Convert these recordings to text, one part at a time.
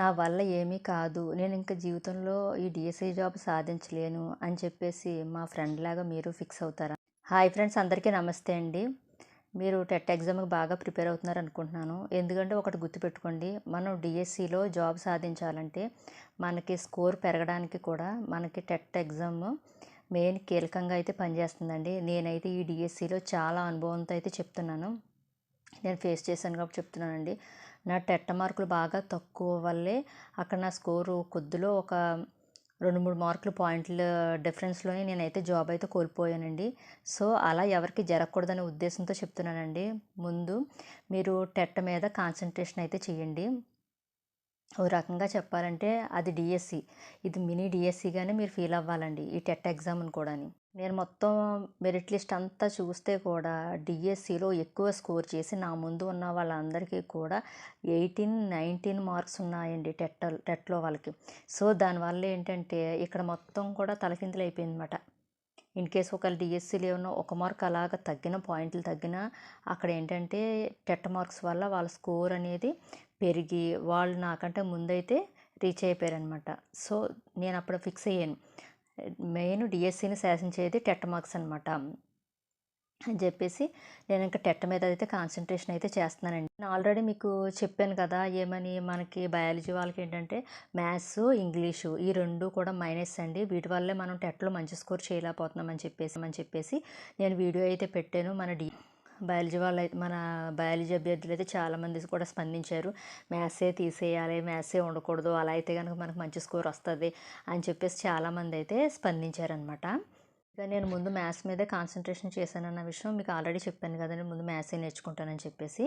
నా వల్ల ఏమీ కాదు. నేను ఇంకా జీవితంలో ఈ డిఎస్సి జాబ్ సాధించలేను అని చెప్పేసి మా ఫ్రెండ్ లాగా మీరు ఫిక్స్ అవుతారా? హాయ్ ఫ్రెండ్స్ అందరికీ నమస్తే అండి. మీరు టెట్ ఎగ్జామ్కి బాగా ప్రిపేర్ అవుతున్నారు అనుకుంటున్నాను. ఎందుకంటే ఒకటి గుర్తుపెట్టుకోండి మనం డిఎస్సిలో జాబ్ సాధించాలంటే మనకి స్కోర్ పెరగడానికి కూడా మనకి టెట్ ఎగ్జామ్ మెయిన్ కీలకంగా అయితే పనిచేస్తుందండి. నేనైతే ఈ డిఎస్సిలో చాలా అనుభవంతో అయితే చెప్తున్నాను. నేను ఫేస్ చేశాను కాబట్టి చెప్తున్నానండి. నా టెట్ మార్కులు బాగా తక్కువ వల్లే అక్కడ నా స్కోరు కొద్దిలో ఒక రెండు మూడు మార్కులు పాయింట్లు డిఫరెన్స్లోనే నేనైతే జాబ్ అయితే కోల్పోయానండి. సో అలా ఎవరికి జరగకూడదనే ఉద్దేశంతో చెప్తున్నానండి. ముందు మీరు టెట్ మీద కాన్సన్ట్రేషన్ అయితే చేయండి ఓ రకంగా చెప్పాలంటే అది డిఎస్సి. ఇది మినీ డిఎస్సిగానే మీరు ఫీల్ అవ్వాలండి ఈ టెట్ ఎగ్జామ్ని కూడా నేను మొత్తం మెరిట్ లిస్ట్ అంతా చూస్తే కూడా డిఎస్సిలో ఎక్కువ స్కోర్ చేసి నా ముందు ఉన్న వాళ్ళందరికీ కూడా ఎయిటీన్ నైన్టీన్ మార్క్స్ ఉన్నాయండి టెట్ టెట్లో వాళ్ళకి. సో దానివల్ల ఏంటంటే ఇక్కడ మొత్తం కూడా తలకిందులు అయిపోయింది అనమాట ఇన్ కేస్ ఒకవేళ డిఎస్సిలో ఏమన్నా ఒక మార్క్ అలాగ తగ్గిన పాయింట్లు తగ్గిన అక్కడ ఏంటంటే టెట్ మార్క్స్ వల్ల వాళ్ళ స్కోర్ అనేది పెరిగి వాళ్ళు నాకంటే ముందైతే రీచ్ అయిపోయారనమాట సో నేను అప్పుడు ఫిక్స్ అయ్యాను. మెయిన్ డిఎస్సిని శాసించేది టెట్ మార్క్స్ అనమాట అని చెప్పేసి నేను ఇంకా టెట్ మీద అయితే కాన్సన్ట్రేషన్ అయితే చేస్తున్నానండి. నేను ఆల్రెడీ మీకు చెప్పాను కదా ఏమని మనకి బయాలజీ వాళ్ళకి ఏంటంటే మ్యాథ్స్ ఇంగ్లీషు ఈ రెండు కూడా మైనస్ అండి. వీటి వల్లే మనం టెట్లో మంచి స్కోర్ చేయలేకపోతున్నామని చెప్పేసి అని చెప్పేసి నేను వీడియో అయితే పెట్టాను మన డి బయాలజీ వాళ్ళు అయితే మన బయాలజీ అభ్యర్థులు అయితే చాలామంది కూడా స్పందించారు. మ్యాథ్సే తీసేయాలి మ్యాథ్సే ఉండకూడదు అలా అయితే కనుక మనకు మంచి స్కోర్ వస్తుంది అని చెప్పేసి చాలామంది అయితే స్పందించారనమాట ఇక నేను ముందు మ్యాథ్స్ మీదే కాన్సన్ట్రేషన్ చేశానన్న విషయం మీకు ఆల్రెడీ చెప్పాను కదండి. ముందు మ్యాథ్సే నేర్చుకుంటానని చెప్పేసి.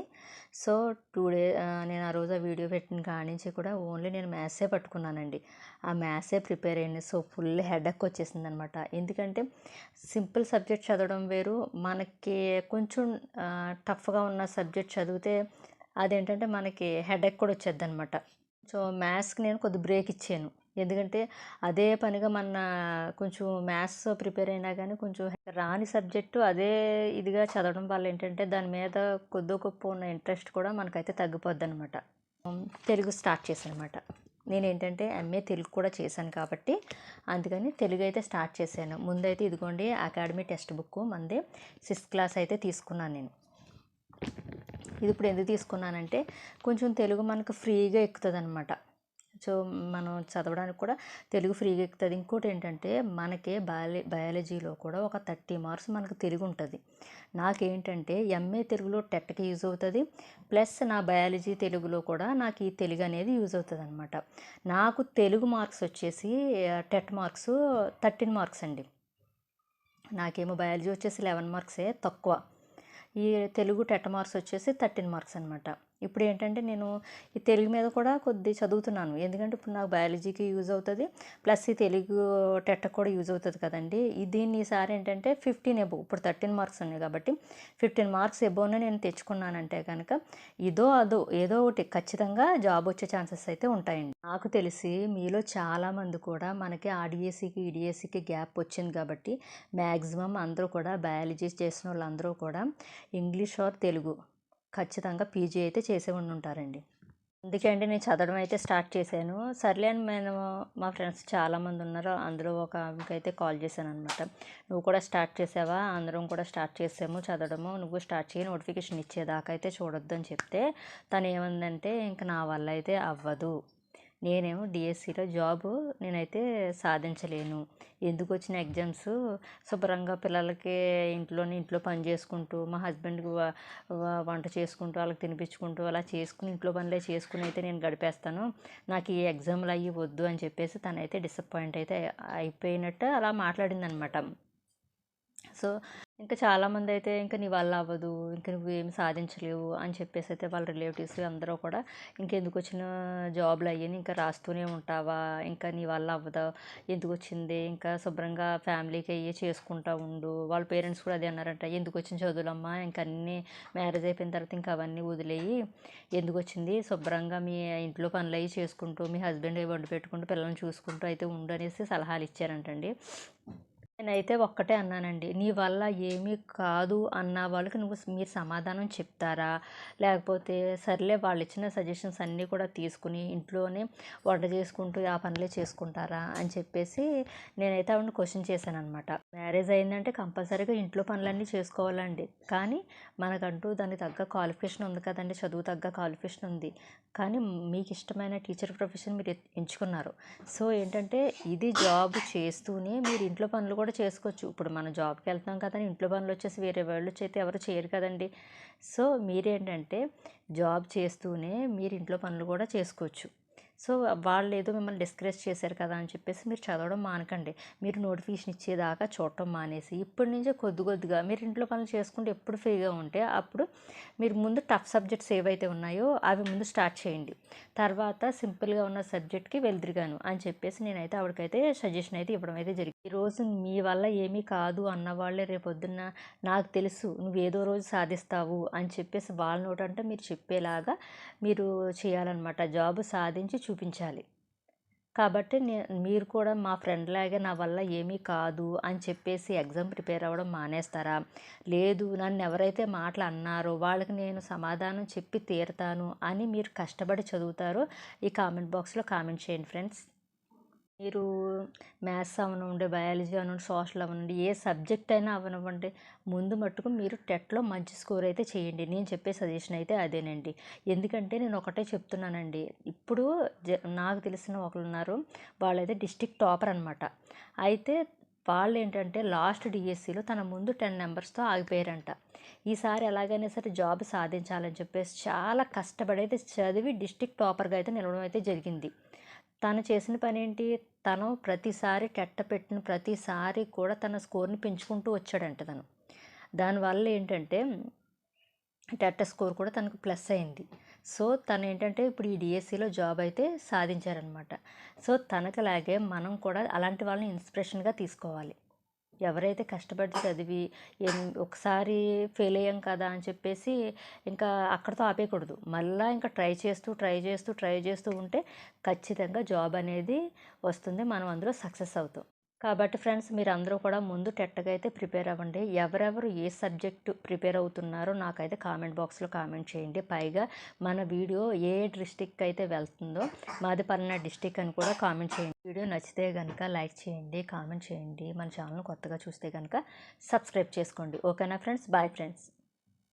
సో టూ డే నేను ఆ రోజు ఆ వీడియో పెట్టిన కాడి నుంచి కూడా ఓన్లీ నేను మ్యాథ్సే పట్టుకున్నానండి. ఆ మ్యాథ్సే ప్రిపేర్ అయ్యింది సో ఫుల్ హెడక్ వచ్చేసింది అనమాట ఎందుకంటే సింపుల్ సబ్జెక్ట్ చదవడం వేరు. మనకి కొంచెం టఫ్గా ఉన్న సబ్జెక్ట్ చదివితే అదేంటంటే మనకి హెడక్ కూడా వచ్చేది అనమాట సో మ్యాథ్స్కి నేను కొద్ది బ్రేక్ ఇచ్చాను. ఎందుకంటే అదే పనిగా మన కొంచెం మ్యాథ్స్ ప్రిపేర్ అయినా కానీ కొంచెం రాని సబ్జెక్టు అదే ఇదిగా చదవడం వల్ల ఏంటంటే దాని మీద కొద్ది గొప్ప ఉన్న ఇంట్రెస్ట్ కూడా మనకైతే తగ్గిపోద్ది అనమాట తెలుగు స్టార్ట్ చేశాను అనమాట నేను ఏంటంటే ఎంఏ తెలుగు కూడా చేశాను కాబట్టి అందుకని తెలుగు అయితే స్టార్ట్ చేశాను. ముందైతే ఇదిగోండి అకాడమీ టెక్స్ట్ బుక్ మంది సిక్స్త్ క్లాస్ అయితే తీసుకున్నాను నేను. ఇది ఇప్పుడు ఎందుకు తీసుకున్నానంటే కొంచెం తెలుగు మనకు ఫ్రీగా ఎక్కుతుంది అనమాట సో మనం చదవడానికి కూడా తెలుగు ఫ్రీగా ఎక్కుతుంది. ఇంకోటి ఏంటంటే మనకి బయాలజీ బయాలజీలో కూడా ఒక థర్టీ మార్క్స్ మనకు తెలుగు ఉంటుంది నాకేంటంటే ఎంఏ తెలుగులో టెట్కి యూజ్ అవుతుంది ప్లస్ నా బయాలజీ తెలుగులో కూడా నాకు ఈ తెలుగు అనేది యూజ్ అవుతుంది అనమాట నాకు తెలుగు మార్క్స్ వచ్చేసి టెట్ మార్క్స్ థర్టీన్ మార్క్స్ అండి. నాకేమో బయాలజీ వచ్చేసి లెవెన్ మార్క్సే తక్కువ. ఈ తెలుగు టెట్ మార్క్స్ వచ్చేసి థర్టీన్ మార్క్స్ అనమాట ఇప్పుడు ఏంటంటే నేను ఈ తెలుగు మీద కూడా కొద్ది చదువుతున్నాను. ఎందుకంటే ఇప్పుడు నాకు బయాలజీకి యూజ్ అవుతుంది. ప్లస్ ఈ తెలుగు టెట్ కూడా యూజ్ అవుతుంది కదండి. దీన్ని ఈసారి ఏంటంటే ఫిఫ్టీన్ ఎబో ఇప్పుడు థర్టీన్ మార్క్స్ ఉన్నాయి కాబట్టి ఫిఫ్టీన్ మార్క్స్ ఎబోనే నేను తెచ్చుకున్నానంటే కనుక ఇదో అదో ఏదో ఒకటి ఖచ్చితంగా జాబ్ వచ్చే ఛాన్సెస్ అయితే ఉంటాయండి. నాకు తెలిసి మీలో చాలామంది కూడా మనకి ఆర్డిఎస్సికి ఈడిఎస్సికి గ్యాప్ వచ్చింది కాబట్టి మ్యాక్సిమం అందరూ కూడా బయాలజీ చేసిన వాళ్ళందరూ కూడా ఇంగ్లీష్ ఆర్ తెలుగు ఖచ్చితంగా పీజీ అయితే చేసే ఉండి ఉంటారండి అందుకే అండి నేను చదవడం అయితే స్టార్ట్ చేశాను. సర్లే అని నేను మా ఫ్రెండ్స్ చాలామంది ఉన్నారు. అందులో ఒక ఆమెకైతే కాల్ చేశాను అనమాట నువ్వు కూడా స్టార్ట్ చేసావా? అందరం కూడా స్టార్ట్ చేసాము చదవడము. నువ్వు స్టార్ట్ చేయి నోటిఫికేషన్ ఇచ్చేదాకా అయితే చూడొద్దు అని చెప్తే తను ఏమందంటే ఇంక నా వల్ల అయితే అవ్వదు. నేనేమో డిఎస్సిలో జాబ్ నేనైతే సాధించలేను. ఎందుకు వచ్చిన ఎగ్జామ్స్? శుభ్రంగా పిల్లలకి ఇంట్లోనే ఇంట్లో పని చేసుకుంటూ మా హస్బెండ్కి వంట చేసుకుంటూ వాళ్ళకి తినిపించుకుంటూ అలా చేసుకుని ఇంట్లో పనులే చేసుకుని అయితే నేను గడిపేస్తాను. నాకు ఈ ఎగ్జామ్లు అయ్యి వద్దు అని చెప్పేసి తనైతే డిసప్పాయింట్ అయితే అయిపోయినట్టు అలా మాట్లాడింది అనమాట సో ఇంకా చాలామంది అయితే ఇంకా నీ వల్ల అవ్వదు ఇంకా నువ్వు ఏమి సాధించలేవు అని చెప్పేసి అయితే వాళ్ళ రిలేటివ్స్ అందరూ కూడా ఇంకెందుకు వచ్చిన జాబ్లు అయ్యని ఇంకా రాస్తూనే ఉంటావా? ఇంకా నీ వల్ల అవ్వదా? ఎందుకు వచ్చింది? ఇంకా శుభ్రంగా ఫ్యామిలీకి అయ్యే చేసుకుంటా ఉండు. వాళ్ళ పేరెంట్స్ కూడా అదే అన్నారంట ఎందుకు వచ్చిన చదువులమ్మా? ఇంకా అన్నీ మ్యారేజ్ అయిపోయిన తర్వాత ఇంకా అవన్నీ వదిలేయి. ఎందుకు వచ్చింది? శుభ్రంగా మీ ఇంట్లో పనులు అయ్యి చేసుకుంటూ మీ హస్బెండ్ వండి పెట్టుకుంటూ పిల్లల్ని చూసుకుంటూ అయితే ఉండు అనేసి సలహాలు ఇచ్చారంటండి. నేనైతే ఒక్కటే అన్నానండి. నీ వల్ల ఏమీ కాదు అన్న వాళ్ళకి నువ్వు మీరు సమాధానం చెప్తారా? లేకపోతే సర్లే వాళ్ళు ఇచ్చిన సజెషన్స్ అన్నీ కూడా తీసుకుని ఇంట్లోనే వంట చేసుకుంటూ ఆ పనులే చేసుకుంటారా? అని చెప్పేసి నేనైతే ఆవిడని క్వశ్చన్ చేశాను అనమాట మ్యారేజ్ అయిందంటే కంపల్సరీగా ఇంట్లో పనులన్నీ చేసుకోవాలండి. కానీ మనకంటూ దానికి తగ్గ క్వాలిఫికేషన్ ఉంది కదండి చదువు తగ్గ క్వాలిఫికేషన్ ఉంది. కానీ మీకు ఇష్టమైన టీచర్ ప్రొఫెషన్ మీరు ఎంచుకున్నారు. సో ఏంటంటే ఇది జాబ్ చేస్తూనే మీరు ఇంట్లో పనులు కూడా చేసుకోవచ్చు. ఇప్పుడు మనం జాబ్కి వెళ్తున్నాం కదండి ఇంట్లో పనులు వచ్చేసి వేరే వాళ్ళు చేస్తే ఎవరు చేయరు కదండి. సో మీరేంటంటే జాబ్ చేస్తూనే మీరు ఇంట్లో పనులు కూడా చేసుకోవచ్చు. సో వాళ్ళు ఏదో మిమ్మల్ని డిస్కరేజ్ చేశారు కదా అని చెప్పేసి మీరు చదవడం మానకండి. మీరు నోటిఫికేషన్ ఇచ్చేదాకా చూడటం మానేసి ఇప్పటి నుంచే కొద్ది కొద్దిగా మీరు ఇంట్లో పనులు చేసుకుంటే ఎప్పుడు ఫ్రీగా ఉంటే అప్పుడు మీరు ముందు టఫ్ సబ్జెక్ట్స్ ఏవైతే ఉన్నాయో అవి ముందు స్టార్ట్ చేయండి. తర్వాత సింపుల్గా ఉన్న సబ్జెక్ట్కి వెళ్దిరిగాను అని చెప్పేసి నేనైతే ఆవిడకైతే సజెషన్ అయితే ఇవ్వడం అయితే జరిగింది. ఈరోజు మీ వల్ల ఏమీ కాదు అన్న వాళ్ళే రేపొద్దున్న నాకు తెలుసు నువ్వు ఏదో రోజు సాధిస్తావు అని చెప్పేసి వాళ్ళ నోటంటే మీరు చెప్పేలాగా మీరు చేయాలన్నమాట. జాబ్ సాధించి చూపించాలి. కాబట్టి నేను మీరు కూడా మా ఫ్రెండ్ లాగే నా వల్ల ఏమీ కాదు అని చెప్పేసి ఎగ్జామ్ ప్రిపేర్ అవ్వడం మానేస్తారా? లేదు నన్ను ఎవరైతే మాటలు అన్నారో వాళ్ళకి నేను సమాధానం చెప్పి తీరుతాను అని మీరు కష్టపడి చదువుతారో ఈ కామెంట్ బాక్స్లో కామెంట్ చేయండి ఫ్రెండ్స్ మీరు మ్యాథ్స్ అవనివ్వండి బయాలజీ అవనివ్వండి సోషల్ అవనివ్వండి ఏ సబ్జెక్ట్ అయినా అవనివ్వండి ముందు మట్టుకు మీరు టెట్లో మంచి స్కోర్ అయితే చేయండి. నేను చెప్పే సజెషన్ అయితే అదేనండి. ఎందుకంటే నేను ఒకటే చెప్తున్నానండి. ఇప్పుడు జ నాకు తెలిసిన ఒకరు ఉన్నారు. వాళ్ళైతే డిస్టిక్ టాపర్ అనమాట అయితే వాళ్ళు ఏంటంటే లాస్ట్ డిఎస్సిలో తన ముందు టెన్ నెంబర్స్తో ఆగిపోయారంట. ఈసారి ఎలాగైనా సరే జాబ్ సాధించాలని చెప్పేసి చాలా కష్టపడి అయితే చదివి డిస్టిక్ టాపర్గా అయితే నిలవడం అయితే జరిగింది. తను చేసిన పని ఏంటి తను ప్రతిసారి టెట్ట పెట్టిన ప్రతిసారి కూడా తన స్కోర్ని పెంచుకుంటూ వచ్చాడంట తను. దానివల్ల ఏంటంటే టెట్ట స్కోర్ కూడా తనకు ప్లస్ అయింది. సో తను ఏంటంటే ఇప్పుడు ఈ డిఎస్సిలో జాబ్ అయితే సాధించారనమాట. సో తనకలాగే మనం కూడా అలాంటి వాళ్ళని ఇన్స్పిరేషన్గా తీసుకోవాలి. ఎవరైతే కష్టపడి చదివి ఒకసారి ఫెయిల్ అయ్యాం కదా అని చెప్పేసి ఇంకా అక్కడితో ఆపేయకూడదు. మళ్ళీ ఇంకా ట్రై చేస్తూ ట్రై చేస్తూ ట్రై చేస్తూ ఉంటే ఖచ్చితంగా జాబ్ అనేది వస్తుంది. మనం అందులో సక్సెస్ అవుతాం. కాబట్టి ఫ్రెండ్స్ మీరు అందరూ కూడా ముందు టెట్టగా అయితే ప్రిపేర్ అవ్వండి. ఎవరెవరు ఏ సబ్జెక్టు ప్రిపేర్ అవుతున్నారో నాకైతే కామెంట్ బాక్స్లో కామెంట్ చేయండి. పైగా మన వీడియో ఏ డిస్టిక్ అయితే వెళ్తుందో మాది పలానా డిస్టిక్ అని కూడా కామెంట్ చేయండి. వీడియో నచ్చితే కనుక లైక్ చేయండి కామెంట్ చేయండి. మన ఛానల్ కొత్తగా చూస్తే కనుక సబ్స్క్రైబ్ చేసుకోండి. ఓకేనా ఫ్రెండ్స్? Bye friends.